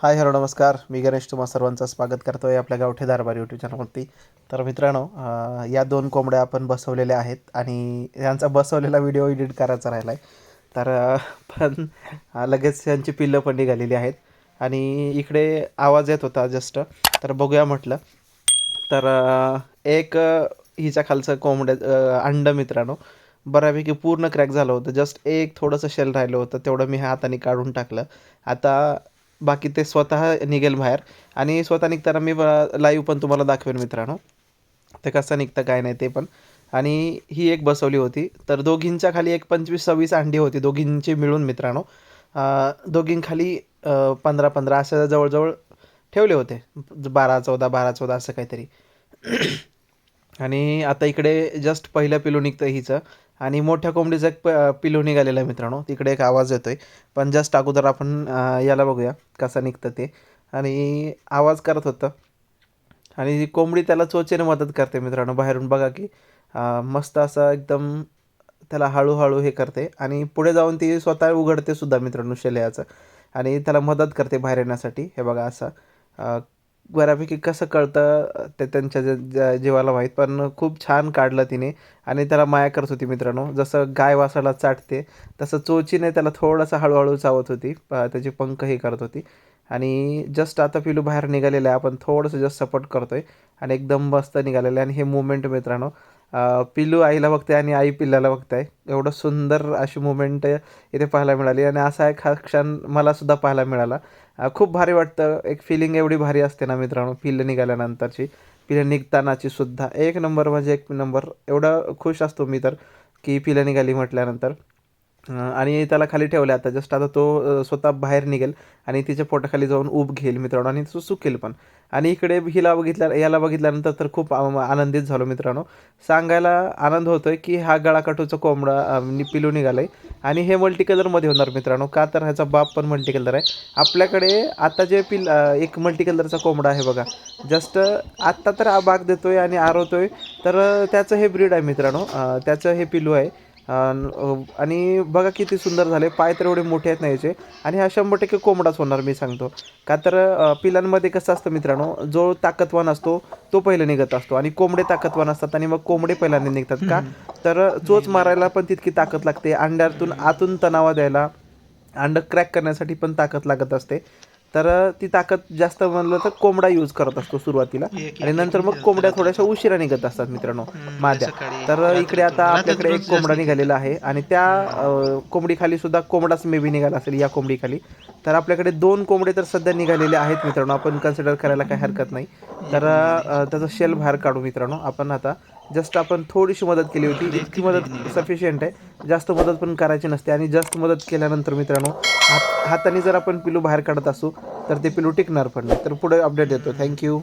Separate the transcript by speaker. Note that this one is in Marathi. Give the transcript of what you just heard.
Speaker 1: हाय हॅलो नमस्कार. मी गणेश तुम्हा सर्वांचं स्वागत करतो आहे आपल्या गावठी दारबार यूट्यूब चॅनलवरती तर मित्रांनो या दोन कोंबड्या आपण बसवलेल्या आहेत आणि यांचा बसवलेला व्हिडिओ एडिट करायचा राहिला आहे तर पण लगेच यांची पिल्लं पण निघालेली आहेत. आणि इकडे आवाज येत होता जस्ट तर बघूया म्हटलं. तर एक हिच्या खालचं कोंबड्या अंड मित्रांनो बऱ्यापैकी पूर्ण क्रॅक झालं होतं. जस्ट एक थोडंसं शेल राहिलं होतं. तेवढं मी हाताने काढून टाकलं. आता बाकी ते स्वतः निघेल बाहेर. आणि स्वतः निघताना मी लाईव्ह पण तुम्हाला दाखवेन मित्रांनो. ते कसं निघतं काय नाही ते पण. आणि ही एक बसवली होती. तर दोघींच्या खाली एक पंचवीस सव्वीस अंडी होती दोघींची मिळून मित्रांनो. दोघींखाली पंधरा पंधरा असं जवळजवळ ठेवले होते. बारा चौदा बारा चौदा असं काहीतरी. आणि आता इकडे जस्ट पहिल्या पिलू निघतं हिचं. आणि मोठ्या कोंबडीचं एक प पिलू निघालेला आहे मित्रांनो. तिकडे एक आवाज येतोय. पण जस्ट अगोदर आपण याला बघूया कसं निघतं ते. आणि आवाज करत होतं. आणि कोंबडी त्याला चोचेने मदत करते मित्रांनो. बाहेरून बघा की मस्त असं एकदम त्याला हळूहळू हे करते. आणि पुढे जाऊन ती स्वतः उघडते सुद्धा मित्रांनो शेलयाचं. आणि त्याला मदत करते बाहेर येण्यासाठी. हे बघा असं बऱ्यापैकी कसं कळतं ते त्यांच्या जे- जीवाला माहीत. पण खूप छान काढलं तिने आणि त्याला माया करत होती मित्रांनो. जसं गाय वासाला चाटते तसं चोचीने त्याला थोडंसं हळूहळू चावत होती. प- पंख हे करत होती. आणि जस्ट आता पिलू बाहेर निघालेलं आहे. आपण थोडंसं जस्ट सपोर्ट करतो आहे आणि एकदम मस्त निघालेलं आहे. आणि हे मुवमेंट मित्रांनो पिलू आईला बघते आणि आई पिल्लाला बघताय. एवढं सुंदर अशी मुवमेंट इथे पाहायला मिळाली. आणि असा एक हा क्षण मला सुद्धा पाहायला मिळाला. खूप भारी वाटतं. एक फिलिंग एवढी भारी असते ना मित्रांनो पिल्लं निघाल्यानंतरची. पिलं निघतानाची सुद्धा. एक नंबर म्हणजे एक नंबर एवढं खुश असतो मी तर की पिलं निघाली म्हटल्यानंतर. आणि त्याला खाली ठेवलं आता. जस्ट आता तो स्वतः बाहेर निघेल आणि तिच्या पोटाखाली जाऊन उब घेईल मित्रांनो आणि तो सुकेल पण. आणि इकडे हिला बघितल्या याला बघितल्यानंतर तर खूप आनंदित झालो मित्रांनो. सांगायला आनंद होतोय की हा गळाकाठूचा कोंबडा पिलू नि- पिलू आणि हे मल्टी कलरमध्ये होणार मित्रांनो. का तर ह्याचा बाप पण मल्टी कलर आहे. आपल्याकडे आता जे पिल एक मल्टी कलरचा कोंबडा आहे बघा. जस्ट आत्ता तर हा बाग देतोय आणि आरवतोय तर त्याचं हे ब्रीड आहे मित्रांनो. त्याचं हे पिलू आहे. आणि बघा किती सुंदर झाले. पाय तर एवढे मोठे आहेत ना याचे. आणि हा शंभर टक्के कोंबडाच होणार मी सांगतो. का तर पिलांमध्ये कसं असतं मित्रांनो जो ताकदवान असतो तो पहिले निघत असतो. आणि कोंबडे ताकदवान असतात आणि मग कोंबडे पहिल्यांदा निघतात का? तर चोच मारायला पण तितकी ताकद लागते. अंड्यातून आतून तणावा द्यायला अंड क्रॅक करण्यासाठी पण ताकद लागत असते. तर ती ताकद जास्त म्हणलं तर कोंबडा यूज करत असतो सुरुवातीला. आणि नंतर मग कोंबड्या थोड्याशा उशिरा निघत असतात मित्रांनो माद्या. तर इकडे आता आपल्याकडे एक कोंबडा निघालेला आहे आणि त्या कोंबडीखाली सुद्धा कोंबडाच मेबी निघाला असेल या कोंबडीखाली. तर आपल्याकडे दोन कोंबडे तर सध्या निघालेले आहेत मित्रांनो आपण कन्सिडर करायला काही हरकत नाही. तर त्याचं शेल बाहेर काढू मित्रांनो. आपण आता जस्ट आपण थोडीशी मदत केली होती. इतकी मदत सफिशियंट आहे. जास्त मदत पण करायची नसते आणि जास्त मदत केल्यानंतर मित्रांनो हात हाताने जर आपण पिलू बाहेर काढत असू तर ते पिलू टिकणार पण नाही. तर पुढे अपडेट देतो थँक्यू